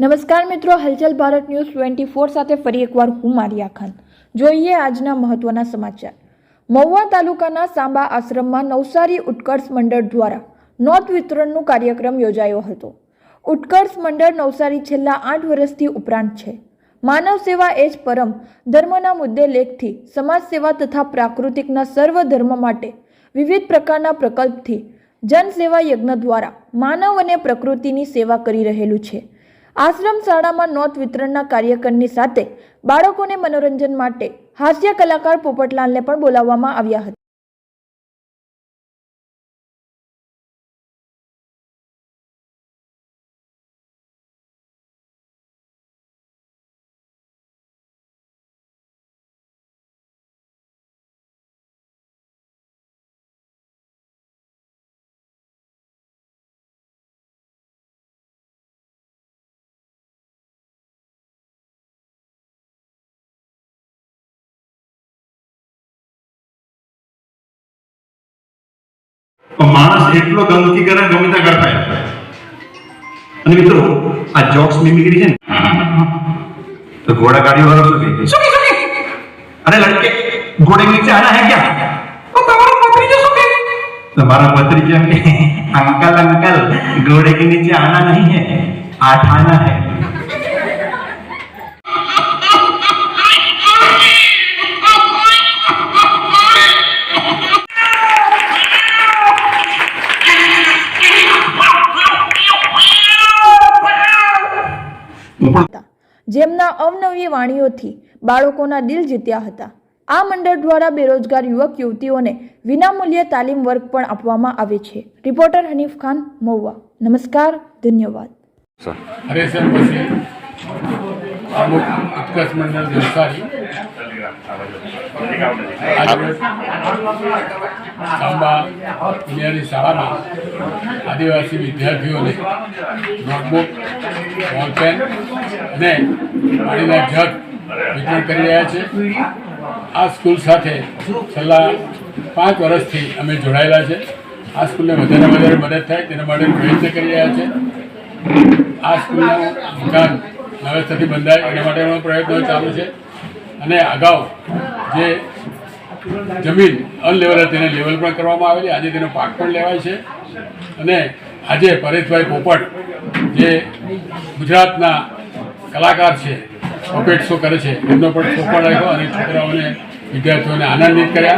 નમસ્કાર મિત્રો, હલચલ ભારત ન્યૂઝ ટ્વેન્ટી ફોર સાથે ફરી એકવાર હું મારિયા ખાન. જોઈએ આજના મહત્વના સમાચાર. મહુવા તાલુકાના સાંબા આશ્રમમાં નવસારી ઉત્કર્ષ મંડળ દ્વારા નોંધ વિતરણનું કાર્યક્રમ યોજાયો હતો. ઉત્કર્ષ મંડળ નવસારી છેલ્લા આઠ વર્ષથી ઉપરાંત છે. માનવ સેવા એ જ પરમ ધર્મના મુદ્દે લેખથી, સમાજ સેવા તથા પ્રાકૃતિકના સર્વ ધર્મ માટે વિવિધ પ્રકારના પ્રકલ્પથી જનસેવા યજ્ઞ દ્વારા માનવ અને પ્રકૃતિની સેવા કરી રહેલું છે. આશ્રમ શાળામાં નોંધ વિતરણના કાર્યક્રમની સાથે બાળકોને મનોરંજન માટે હાસ્ય કલાકાર પોપટલાલને પણ બોલાવવામાં આવ્યા હતા. માણસ એટલો ગંદકી કરે ગમે ત્યાં ગરફાય અને મિત્રો આ જોક્સ મિમિક્રી છે ને તો ઘોડા ગાડી વાળો શું કહે? અરે લડકે ઘોડે કે નીચે આના હે ક્યાં? તો તમારો પત્રી જો શું કહે? તમારા પત્રી કેમ કે અંકલ અંકલ ઘોડે કે નીચે આના નહીં હે આઠ આના હે. જેમના અવનવી વાણીઓથી બાળકોના દિલ જીત્યા હતા. આ મંડળ દ્વારા બેરોજગાર યુવક યુવતીઓને વિનામૂલ્યે તાલીમ વર્ગ પણ આપવામાં આવે છે. રિપોર્ટર હનીફ ખાન, મહુવા. નમસ્કાર, ધન્યવાદ. અમુક ઉત્કર્ષ મંડળ આજરોજ સાંબા ઇન્ડિયાની શાળામાં આદિવાસી વિદ્યાર્થીઓને નોટબુક, બોલપેન અને પાણીના જગ વિતરણ કરી રહ્યા છે. આ સ્કૂલ સાથે છેલ્લા પાંચ વર્ષથી અમે જોડાયેલા છે. આ સ્કૂલને વધારે વધારે મદદ થાય તેના માટે પ્રયત્ન કરી રહ્યા છે. આ સ્કૂલનું મકાન નવેસરથી બંધાય એના માટેનો પ્રયત્નો ચાલુ છે. અને અગાઉ જે જમીન અનલેવલ હતી તેને લેવલ પણ કરવામાં આવેલી. આજે તેનો પાક પણ લેવાય છે. અને આજે પરેશભાઈ પોપટ જે ગુજરાતના કલાકાર છે પપેટ શો કરે છે, એમનો પણ પોપટ રાખ્યો અને છોકરાઓને, વિદ્યાર્થીઓને આનંદિત કર્યા.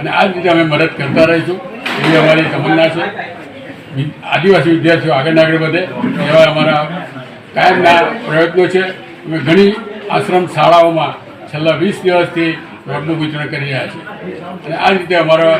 અને આ જ રીતે અમે મદદ કરતા રહીશું. એવી અમારી તમન્ના છે. આદિવાસી વિદ્યાર્થીઓ આગળ આગળ વધે. એવા અમારા કાયમના પ્રયત્નો છે. અમે ઘણી આશ્રમ શાળાઓમાં છેલ્લા વીસ દિવસથી રોડનું વિતરણ કરી રહ્યા છીએ અને આ રીતે અમારા